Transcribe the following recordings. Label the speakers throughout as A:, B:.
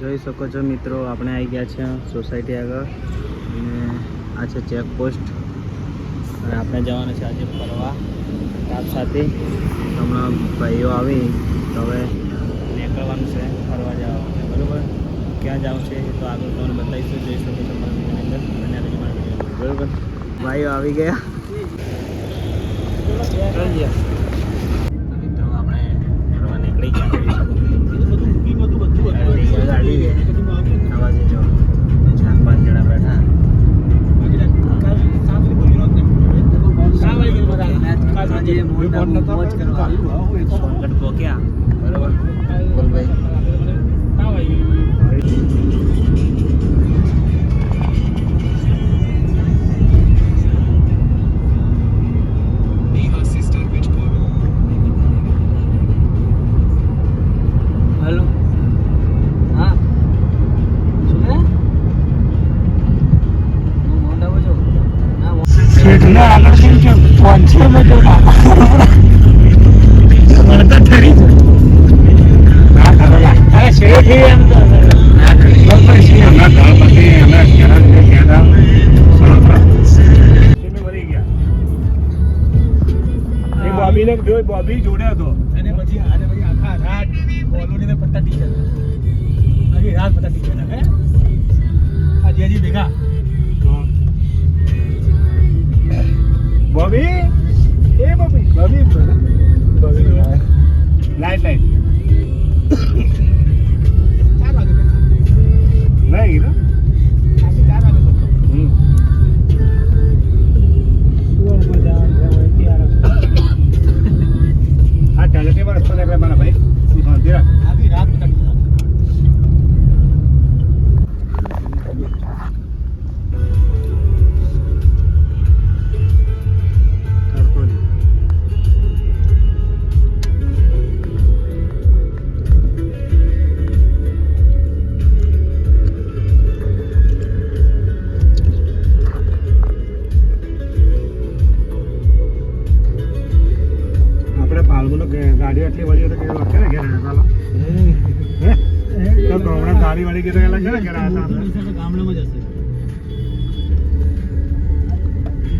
A: જોઈ શકો છો મિત્રો, આપણે આવી ગયા છે સોસાયટી આગળ. અને આ છે ચેકપોસ્ટ. અને આપણે જવાનું છે આજે ફરવા. સ્ટાફ સાથે હમણાં ભાઈઓ આવી, તો હવે નીકળવાનું છે ફરવા જવા બરાબર? ક્યાં જવું છે તો આગળ તમને બતાવીશું. જોઈ શકો છો મારા વિડીયોની અંદર. અને બરાબર? ભાઈઓ આવી ગયા. મિત્રો, આપણે ફરવા નીકળી ગયા જોઈ શકો છો. ગાડી છે આવા જે જો ચાર પાંચ જણા બેઠા આજે નતો મોજ કરવા સોનગઢ પહોંચ્યા બરાબર. બોલભાઈ હેલો
B: બોબીને જોઈ બોબી જોડે હતો.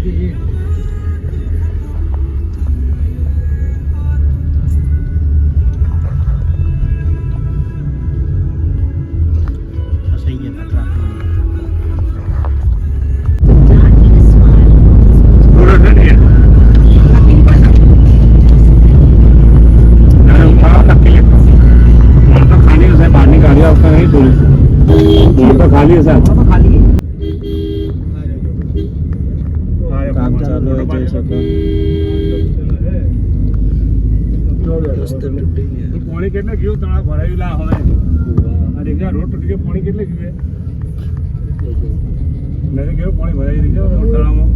B: Thank you. તો પાણી કેટલે ગયું? તળાવ ભરાયું લા હવે આ દેખ્યા રોડ તૂટી ગયો પાણી કેટલે ગયું નથી ગયું પાણી ભરાઈ દીધું તળાવમાં.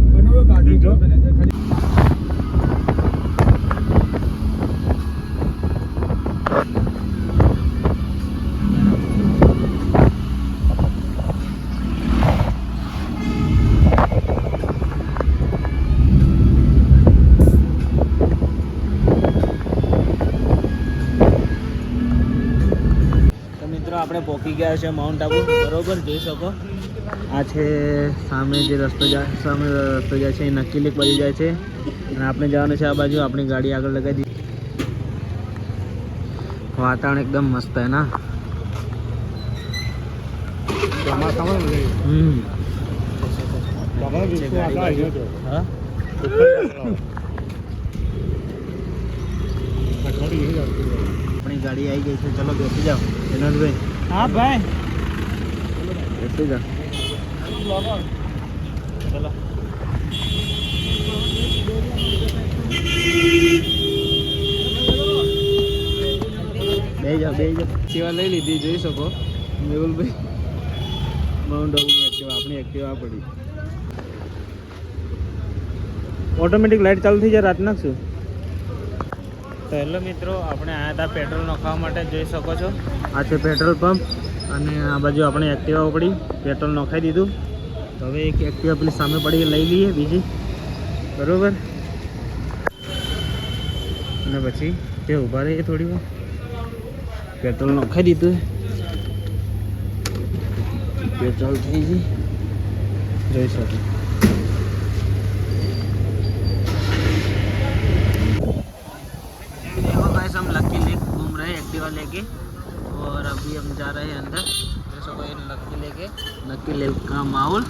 A: આપણે પહોંચી ગયા છે માઉન્ટ આબુ બરોબર જોઈ શકો. આ છે સામે જે રસ્તો જાય સામે રસ્તો જાય છે એ નક્કી લેક બાજુ જાય છે. અને આપણે જવાનું છે આ બાજુ આપણી ગાડી આગળ લગાવી દીધી. વાતાવરણ એકદમ મસ્ત હે? ના. આપણી ગાડી આવી ગઈ છે. ચલો બેસી જાઓ. વિનોદભાઈ.
C: હા ભાઈ.
A: બેસી જાઓ ચલો બે જાઓ બે જાઓ. સેવા લઈ લીધી જોઈ શકો. મેહુલભાઈ માઉન્ટ આબુની એક્ટિવા આપણી એક્ટિવા પડી. ઓટોમેટિક લાઈટ ચાલુ થઈ જાય રાતના શું? તો હેલો મિત્રો, આપણે આયા હતા પેટ્રોલ નખાવવા માટે, જોઈ શકો છો. આ છે પેટ્રોલ પંપ અને આ બાજુ આપણે એક્ટિવા ઉપડી, પેટ્રોલ નખાઈ દીધું. તો હવે એક એક્ટિવા પેલી સામે પડી, લઈ લઈએ બીજી. બરાબર? અને પછી તે ઊભા રહીએ થોડી વાર. પેટ્રોલ નખાઈ દીધું પેટ્રોલ થઈ ગઈ જોઈ શકો. लेके। और अभी हम जा रहे हैं अंदर। देख सको ये लक्की लेके। लक्की लेक का माहौल?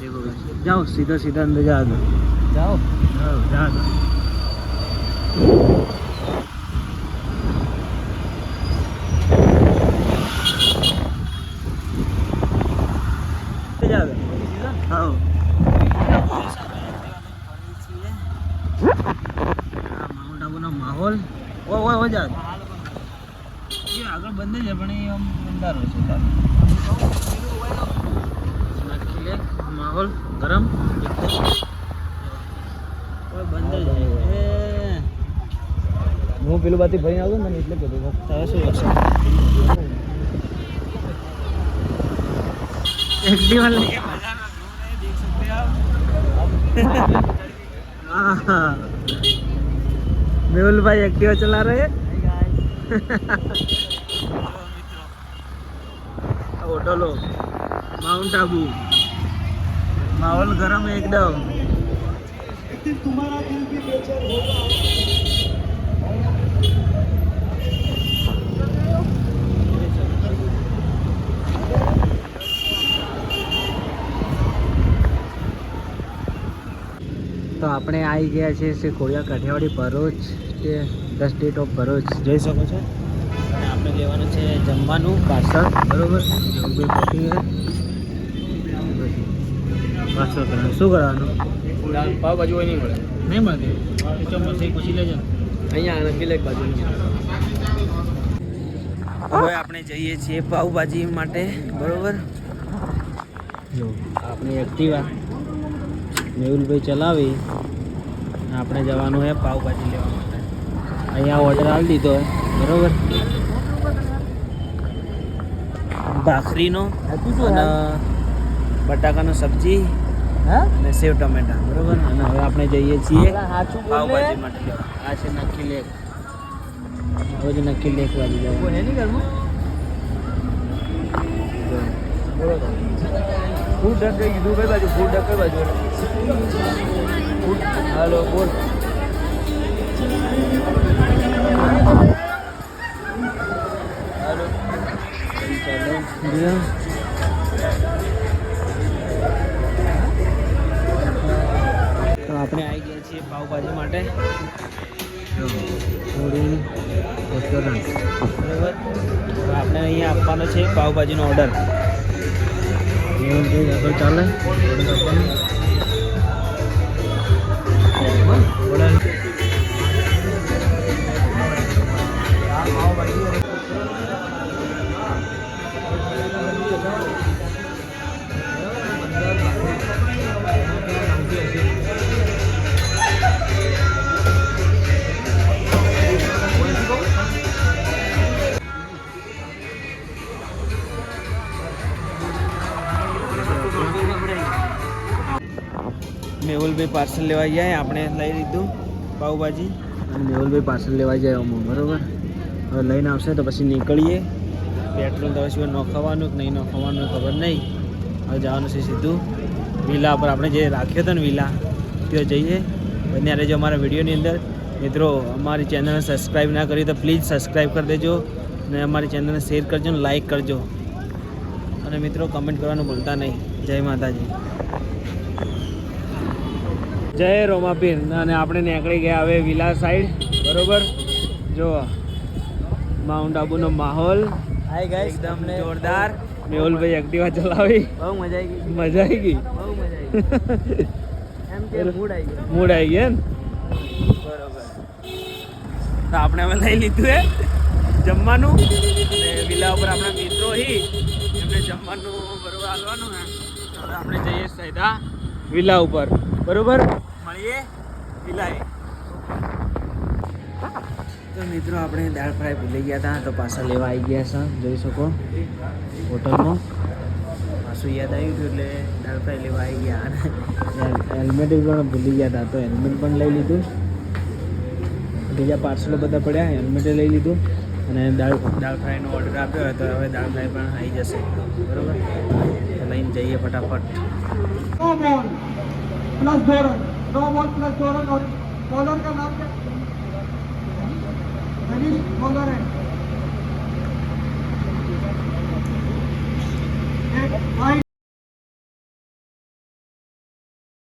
A: देखो जाओ सीधा सीधा अंदर जा दो। जाओ। जाओ जा दो। जा दो। हाँ ગરમ એકદમ કોઈ બંધ જ છે એ
C: હું પેલું બાથી ભરીને આવતો ને એટલે કીધું
A: હવે શું કરશો एक्टिवा लेके बाजार में घूम रहे हैं देख सकते हैं आप हाँ मेहुल भाई एक्टिवा चला रहे हैं ऑटो लो माउंट आबू माहौल गरम है एकदम તો આપણે આવી ગયા છીએ શ્રી ખોડિયા કાઠિયાવાડી ભરૂચ કે ધ સ્ટેટ ઓફ ભરૂચ જોઈ શકો છો અને આપણે લેવાનું છે જમવાનું પાર્સલ બરોબર જેવું બી પતી પાર્સલ કરવાનું શું કરવાનું?
C: પાવભાજી હોય નહીં મળે.
A: નહીં મળે પછી પૂછી લેજો.
C: અહીંયા નક્કી લેક બાજુ
A: હવે આપણે જઈએ છીએ પાઉભાજી માટે બરોબર? જો આપણી એક્ટિવા મેહુલભાઈ ચલાવી આપણે જવાનું છે પાઉભાજી લેવા માટે. અહીંયા ઓર્ડર આપી દીધો બરોબર? ભાખરીનો અને બટાકાનો સબ્જી
C: હા?
A: અને સેવ ટમેટા. બરોબર. અને હવે આપણે જઈએ છીએ પાવભાજી માટે લેવા. આ છે નક્કી લેક. હવે જ નક્કી લેક બાજુ જવાનું.
C: નહીં ઘરમાં? ફૂડ ડક કઈ કીધું કઈ બાજુ? ફૂડ ડક કઈ બાજુ? ફૂડ હાલો બોલ. હાલો.
A: આપણે આવી ગયા છીએ પાઉભાજી માટે. બરાબર. આપણે અહીંયા આપવાનો છે પાવભાજીનો ઓર્ડર આગળ ચાલે. ઓર્ડર આપવાનો. મેહુલભાઈ પાર્સલ લેવા ગયા આપણે લઈ લીધું પાઉભાજી. અને મેહુલભાઈ પાર્સલ લેવા જાય અમુક, બરાબર? હવે લઈને આવશે તો પછી નીકળીએ. પેટ્રોલ તો પછી નોખાવાનું કે નહીં ન ખાવાનું ખબર નહીં. હવે જવાનું છે સીધું. વિલા પર આપણે જે રાખ્યો હતો ને વિલા, ત્યાં જઈએ. બંને જો અમારા વિડીયોની અંદર. મિત્રો, અમારી ચેનલને સબસ્ક્રાઈબ ના કરી તો પ્લીઝ સબસ્ક્રાઈબ કરી દેજો. અને અમારી ચેનલને શેર કરજો ને લાઇક કરજો. અને મિત્રો કમેન્ટ કરવાનું ભૂલતા નહીં. જય માતાજી. જય રોમાપીર. અને આપણે નીકળી ગયા હવે વિલા સાઈડ. બરોબર? જો માઉન્ટ આબુનો માહોલ.
C: હાય ગાઈસ
A: એકદમ જોરદાર. મેહુલભાઈ એક્ટિવા ચલાવી.
C: બહુ મજા આવી. ગઈ
A: મજા આવી ગઈ?
C: બહુ મજા આવી. ગઈ એમ કે મૂડ આવી ગયો.
A: મૂડ આવી ગયા ને
C: બરોબર.
A: તો આપણે હવે લઈ લીધું હે. જમવાનું. અને વિલા ઉપર આપણા મિત્રો હી. એમને જમવાનું બરોબર હાલવાનું હે. આપણે જઈએ સીધા વિલા ઉપર. બરોબર? તો મિત્રો આપણે દાળ ફ્રાય ભૂલી ગયા હતા તો પાછા લેવા આવી ગયા છે. જોઈ શકો હોટલમાં. પાછું યાદ આવ્યું હતું એટલે દાળ ફ્રાય લેવા આવી ગયા. હેલ્મેટ પણ ભૂલી ગયા હતા. તો હેલ્મેટ પણ લઈ લીધું. બીજા પાર્સલો બધા પડ્યા હેલ્મેટે લઈ લીધું. અને દાળ દાળ ફ્રાયનો ઓર્ડર આપ્યો હતો હવે દાળ ફ્રાય પણ આવી જશે. બરોબર? લઈને જઈએ ફટાફટ.
C: प्लस धोरण नौ बॉल प्लस धोरण और बॉलर का नाम क्या हरीश बॉलर है